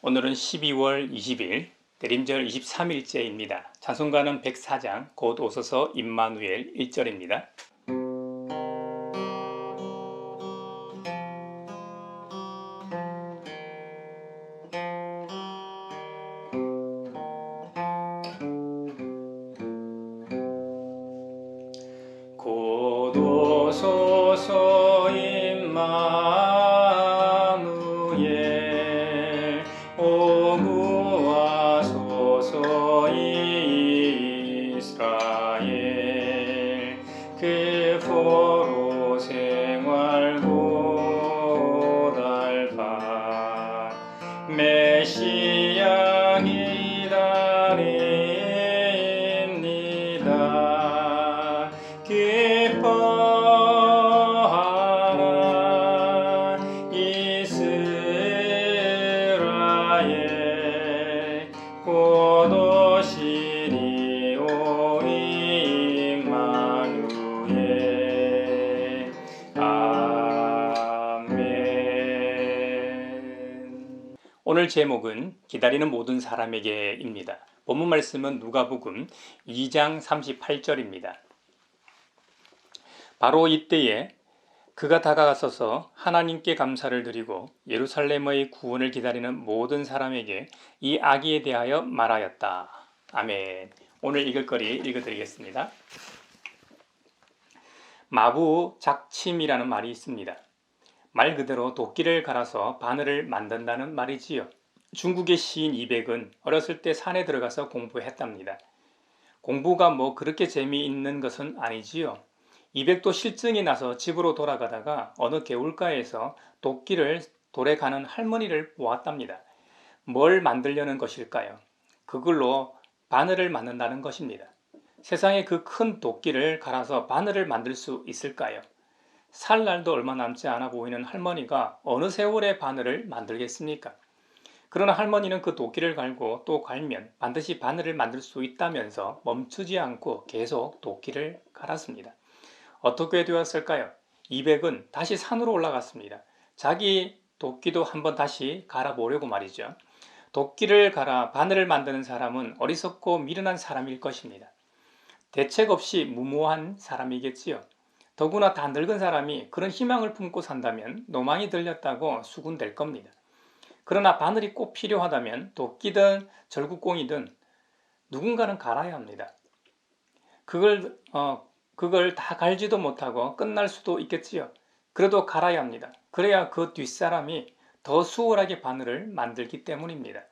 오늘은 12월 20일 대림절 23일째입니다. 찬송가는 104장 곧 오소서 임마누엘 1절입니다. 곧 오소서 임마 이스라엘 그포 오늘 제목은 기다리는 모든 사람에게입니다. 본문 말씀은 누가복음 2장 38절입니다. 바로 이때에 그가 다가가서서 하나님께 감사를 드리고 예루살렘의 구원을 기다리는 모든 사람에게 이 아기에 대하여 말하였다. 아멘. 오늘 읽을 거리 읽어드리겠습니다. 마부 작침이라는 말이 있습니다. 말 그대로 도끼를 갈아서 바늘을 만든다는 말이지요. 중국의 시인 이백은 어렸을 때 산에 들어가서 공부했답니다. 공부가 뭐 그렇게 재미있는 것은 아니지요. 이백도 실증이 나서 집으로 돌아가다가 어느 개울가에서 도끼를 돌에 가는 할머니를 보았답니다. 뭘 만들려는 것일까요? 그걸로 바늘을 만든다는 것입니다. 세상에 그 큰 도끼를 갈아서 바늘을 만들 수 있을까요? 살 날도 얼마 남지 않아 보이는 할머니가 어느 세월에 바늘을 만들겠습니까? 그러나 할머니는 그 도끼를 갈고 또 갈면 반드시 바늘을 만들 수 있다면서 멈추지 않고 계속 도끼를 갈았습니다. 어떻게 되었을까요? 이백은 다시 산으로 올라갔습니다. 자기 도끼도 한번 다시 갈아보려고 말이죠. 도끼를 갈아 바늘을 만드는 사람은 어리석고 미련한 사람일 것입니다. 대책 없이 무모한 사람이겠지요. 더구나 다 늙은 사람이 그런 희망을 품고 산다면 노망이 들렸다고 수군될 겁니다. 그러나 바늘이 꼭 필요하다면 도끼든 절구공이든 누군가는 갈아야 합니다. 그걸 어, 그걸 다 갈지도 못하고 끝날 수도 있겠지요. 그래도 갈아야 합니다. 그래야 그 뒷사람이 더 수월하게 바늘을 만들기 때문입니다.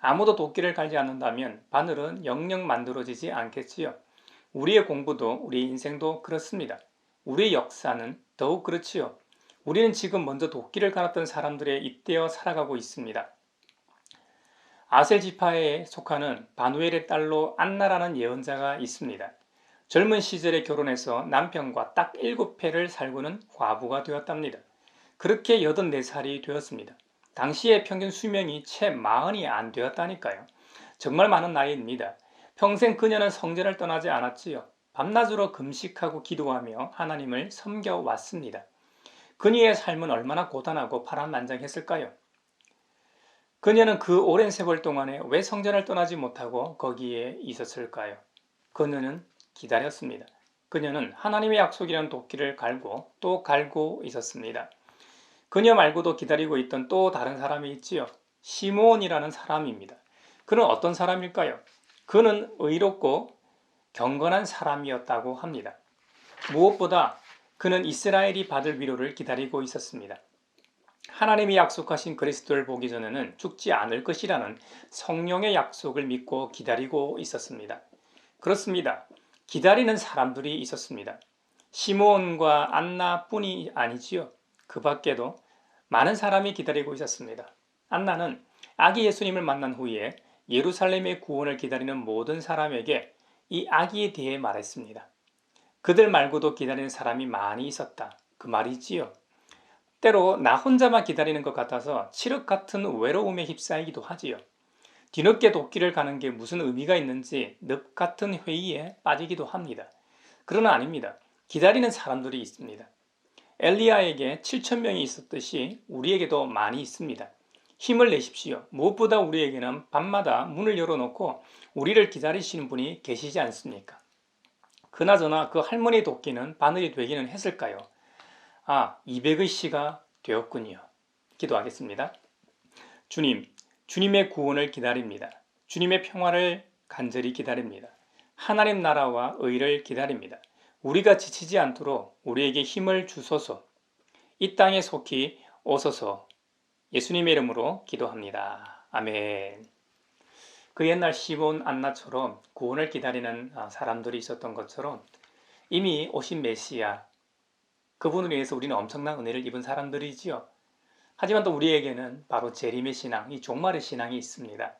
아무도 도끼를 갈지 않는다면 바늘은 영영 만들어지지 않겠지요. 우리의 공부도 우리 인생도 그렇습니다. 우리의 역사는 더욱 그렇지요. 우리는 지금 먼저 도끼를 갈았던 사람들에 잇대어 살아가고 있습니다. 아셀 지파에 속하는 바누엘의 딸로 안나라는 예언자가 있습니다. 젊은 시절에 결혼해서 남편과 딱 7회를 살고는 과부가 되었답니다. 그렇게 84살이 되었습니다. 당시의 평균 수명이 채 40이 안 되었다니까요. 정말 많은 나이입니다. 평생 그녀는 성전을 떠나지 않았지요. 밤낮으로 금식하고 기도하며 하나님을 섬겨왔습니다. 그녀의 삶은 얼마나 고단하고 파란만장했을까요? 그녀는 그 오랜 세월 동안에 왜 성전을 떠나지 못하고 거기에 있었을까요? 그녀는 기다렸습니다. 그녀는 하나님의 약속이라는 도끼를 갈고 또 갈고 있었습니다. 그녀 말고도 기다리고 있던 또 다른 사람이 있지요. 시몬이라는 사람입니다. 그는 어떤 사람일까요? 그는 의롭고 경건한 사람이었다고 합니다. 무엇보다 그는 이스라엘이 받을 위로를 기다리고 있었습니다. 하나님이 약속하신 그리스도를 보기 전에는 죽지 않을 것이라는 성령의 약속을 믿고 기다리고 있었습니다. 그렇습니다. 기다리는 사람들이 있었습니다. 시몬과 안나뿐이 아니지요. 그 밖에도 많은 사람이 기다리고 있었습니다. 안나는 아기 예수님을 만난 후에 예루살렘의 구원을 기다리는 모든 사람에게 이 아기에 대해 말했습니다. 그들 말고도 기다리는 사람이 많이 있었다. 그 말이지요. 때로 나 혼자만 기다리는 것 같아서 칠흑 같은 외로움에 휩싸이기도 하지요. 뒤늦게 도끼를 가는 게 무슨 의미가 있는지 늪 같은 회의에 빠지기도 합니다. 그러나 아닙니다. 기다리는 사람들이 있습니다. 엘리야에게 7천 명이 있었듯이 우리에게도 많이 있습니다. 힘을 내십시오. 무엇보다 우리에게는 밤마다 문을 열어놓고 우리를 기다리시는 분이 계시지 않습니까? 그나저나 그 할머니 도끼는 바늘이 되기는 했을까요? 아, 200의 시가 되었군요. 기도하겠습니다. 주님, 주님의 구원을 기다립니다. 주님의 평화를 간절히 기다립니다. 하나님 나라와 의를 기다립니다. 우리가 지치지 않도록 우리에게 힘을 주소서. 이 땅에 속히 오소서. 예수님의 이름으로 기도합니다. 아멘. 그 옛날 시몬 안나처럼 구원을 기다리는 아, 사람들이 있었던 것처럼 이미 오신 메시아 그분을 위해서 우리는 엄청난 은혜를 입은 사람들이지요. 하지만 또 우리에게는 바로 재림의 신앙, 이 종말의 신앙이 있습니다.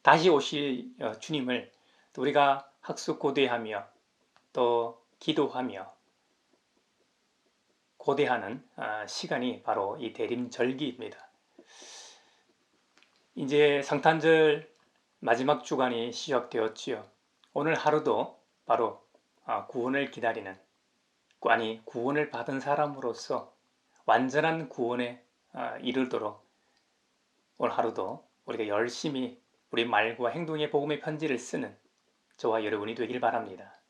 다시 오실 어, 주님을 우리가 학습 고대하며 또 기도하며 고대하는 아, 시간이 바로 이 대림절기입니다. 이제 성탄절 마지막 주간이 시작되었지요. 오늘 하루도 바로 아, 구원을 기다리는 아니 구원을 받은 사람으로서 완전한 구원에 아, 이르도록 오늘 하루도 우리가 열심히 우리 말과 행동의 복음의 편지를 쓰는 저와 여러분이 되길 바랍니다.